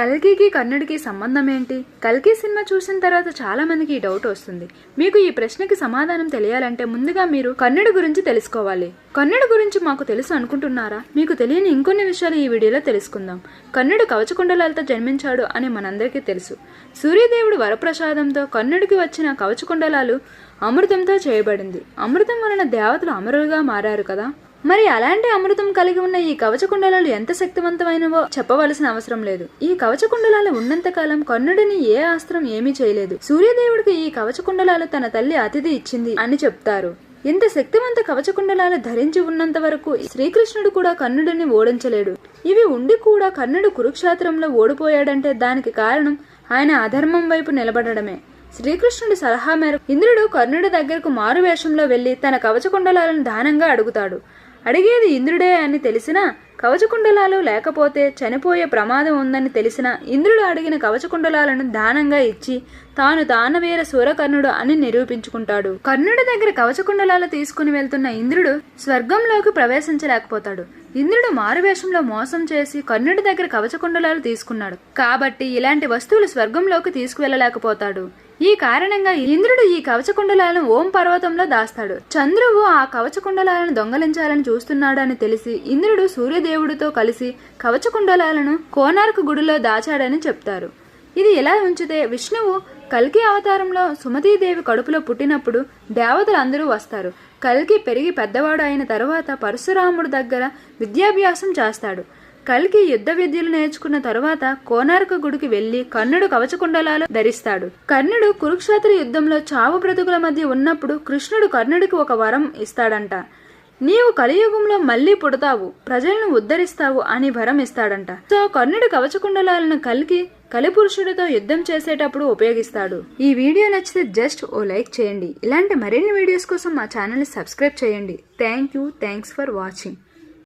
కల్కికి కర్ణుడికి సంబంధం ఏంటి కల్కి సినిమా చూసిన తర్వాత చాలా మందికి ఈ డౌట్ వస్తుంది. మీకు ఈ ప్రశ్నకి సమాధానం తెలియాలంటే ముందుగా మీరు కర్ణుడి గురించి తెలుసుకోవాలి. కర్ణుడి గురించి మాకు తెలుసు అనుకుంటున్నారా? మీకు తెలియని ఇంకొన్ని విషయాలు ఈ వీడియోలో తెలుసుకుందాం. కర్ణుడు కవచకుండలాలతో జన్మించాడు అని మనందరికీ తెలుసు. సూర్యదేవుడు వరప్రసాదంతో కర్ణుడికి వచ్చిన కవచకుండలాలు అమృతంతో చేయబడింది. అమృతం వలన దేవతలు అమరులుగా మారారు కదా? మరి అలాంటి అమృతం కలిగి ఉన్న ఈ కవచ కుండలాలు ఎంత శక్తివంతమైనవో చెప్పవలసిన అవసరం లేదు. ఈ కవచకుండలాలు ఉన్నంతకాలం ఉన్నంత కాలం కర్ణుడిని ఏ అస్త్రం ఏమీ చేయలేదు. సూర్యదేవుడికి ఈ కవచకుండలాలు తన తల్లి అతిథి ఇచ్చింది అని చెప్తారు. ఇంత శక్తివంత కవచకుండలాలు ధరించి ఉన్నంత వరకు శ్రీకృష్ణుడు కూడా కర్ణుడిని ఓడించలేడు. ఇవి ఉండి కూడా కర్ణుడు కురుక్షేత్రంలో ఓడిపోయాడంటే దానికి కారణం ఆయన అధర్మం వైపు నిలబడడమే. శ్రీకృష్ణుడి సలహా మేరకు ఇంద్రుడు కర్ణుడి దగ్గరకు మారు వేషంలో వెళ్ళి తన కవచకుండలాలను దానంగా అడుగుతాడు. అడిగేది ఇంద్రుడే అని తెలిసినా కవచకుండలాలు లేకపోతే చనిపోయే ప్రమాదం ఉందని తెలిసినా ఇంద్రుడు అడిగిన కవచకుండలాలను దానంగా ఇచ్చి తాను దానవీర సూరకర్ణుడు అని నిరూపించుకుంటాడు. కర్ణుడి దగ్గర కవచకుండలాలు తీసుకుని వెళ్తున్న ఇంద్రుడు స్వర్గంలోకి ప్రవేశించలేకపోతాడు. ఇంద్రుడు మారువేషంలో మోసం చేసి కర్ణుడి దగ్గర కవచకుండలాలు తీసుకున్నాడు. కాబట్టి ఇలాంటి వస్తువులు స్వర్గంలోకి తీసుకువెళ్ళలేకపోతాడు. ఈ కారణంగా ఇంద్రుడు ఈ కవచకుండలాలను ఓం పర్వతంలో దాస్తాడు. చంద్రువు ఆ కవచకుండలాలను దొంగలించాలని చూస్తున్నాడని తెలిసి ఇంద్రుడు సూర్యదేవుడితో కలిసి కవచకుండలాలను కోనార్క్ గుడిలో దాచాడని చెప్తారు. ఇది ఇలా ఉంచితే విష్ణువు కల్కి అవతారంలో సుమతీదేవి కడుపులో పుట్టినప్పుడు దేవతలు అందరూ వస్తారు. కల్కి పెరిగి పెద్దవాడు అయిన తరువాత పరశురాముడు దగ్గర విద్యాభ్యాసం చేస్తాడు. కల్కి యుద్ధ విద్యలు నేర్చుకున్న తరువాత కోనార్క గుడికి వెళ్ళి కర్ణుడు కవచకుండలాలు ధరిస్తాడు. కర్ణుడు కురుక్షేత్ర యుద్ధంలో చావు బ్రతుకుల మధ్య ఉన్నప్పుడు కృష్ణుడు కర్ణుడికి ఒక వరం ఇస్తాడంట. నీవు కలియుగంలో మళ్ళీ పుడతావు ప్రజలను ఉద్ధరిస్తావు అని వరం ఇస్తాడంట. సో కర్ణుడు కవచకుండలాలను కలికి కలిపురుషుడితో యుద్ధం చేసేటప్పుడు ఉపయోగిస్తాడు. ఈ వీడియో నచ్చితే జస్ట్ ఓ లైక్ చేయండి. ఇలాంటి మరిన్ని వీడియోస్ కోసం మా ఛానల్ని సబ్స్క్రైబ్ చేయండి. Thank you. Thanks for watching.